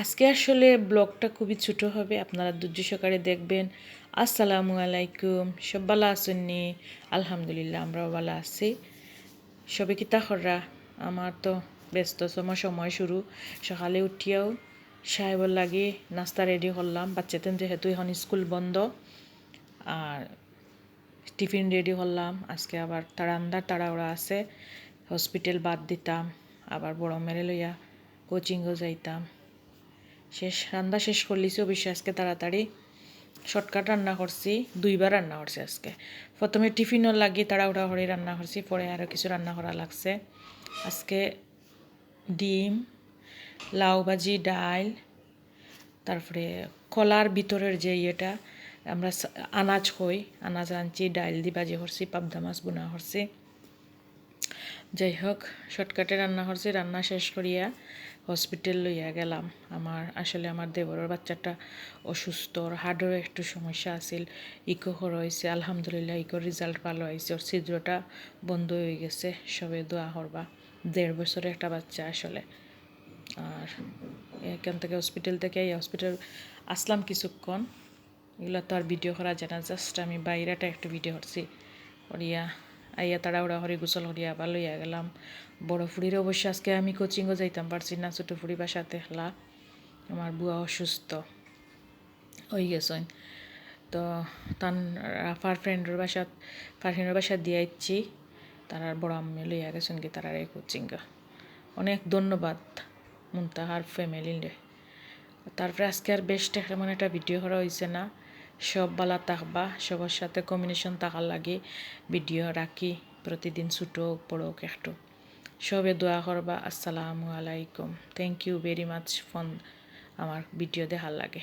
আজকে আসলে ব্লগটা খুবই ছোটো হবে, আপনারা ধৈর্য সহকারে দেখবেন। আসসালামু আলাইকুম, সব ভালো আছেননি আলহামদুলিল্লাহ, আমরাও ভালো আছি। সবে কিতা খররা আমার তো ব্যস্ত সময় সময় শুরু। সকালে উঠিয়াও সাহেবর লাগি নাস্তা রেডি করলাম। বাচ্চাদের যেহেতু এখন স্কুল বন্ধ, আর টিফিন রেডি করলাম। আজকে আবার তাড়ান্দার তাড়াওড়া আছে। হসপিটাল বাদ দিতাম। আবার বড় মেরে লইয়া কোচিংও যাইতাম। শেষ, রান্না শেষ করলিছি অবশ্যই আজকে তাড়াতাড়ি। শর্টকাট রান্না করছি, দুইবার রান্না করছি আজকে। প্রথমে টিফিনও লাগি তাড়াহুড়া করে রান্না করছি, পরে আরও কিছু রান্না করা লাগছে। আজকে ডিম, লাউ ভাজি, ডাল, তারপরে কলার ভিতরের যে ইয়েটা, আমরা আনাজ হই আনাজ আনছি ডাইল দি ভাজি করছি, পাবদা মাছ বোনা করছি। যাই হোক শর্টকাটে রান্না করছি, রান্না শেষ করিয়া হসপিটাল লইয়া গেলাম। আমার, আসলে আমার দেবরের বাচ্চাটা অসুস্থ, ওর হার্টেরও একটু সমস্যা আছিল ইকো হর হয়েছে আলহামদুলিল্লাহ ইকোর রেজাল্ট ভালো হয়েছে ওর ছিদ্রটা বন্ধ হয়ে গেছে, সবে দোয়া করবা। দেড় বছরের একটা বাচ্চা আসলে। আর এখান থেকে হসপিটাল থেকে এই হসপিটাল আসলাম কিছুক্ষণ। এগুলো তো আর ভিডিও করা যায় না জাস্ট আমি বাইরেটা একটু ভিডিও করছি, করিয়া আইয়া তাড়াহুড়া হরি গোসল করিয়া আবার লইয়া গেলাম। বড় ফুড়ির অবশ্য আজকে আমি কোচিংও যাইতাম, পারছি না ছোটো ফুড়ি বাসাতে খেলা আমার বুয়া অসুস্থ হয়ে গেছেন তো তান ফার ফ্রেন্ডের বাসাত ফার ফ্রেন্ডের বাসা দিয়াইছি তার বড় আম্মে লইয়া গেছেন কি তারার এই কোচিং অনেক ধন্যবাদ মুন্তাহার ফ্যামিলি তারপরে আজকে আর বেস্ট এমন একটা ভিডিও করা হয়েছে না। সব বালা থাকবা সবার সাথে কম্বিনেশন থাকার লাগে ভিডিও রাখি, প্রতিদিন ছুটো বড় একটু। সবে দোয়া করবা, আসসালামু আলাইকুম। Thank you very much phone আমার ভিডিও দেখার লাগে।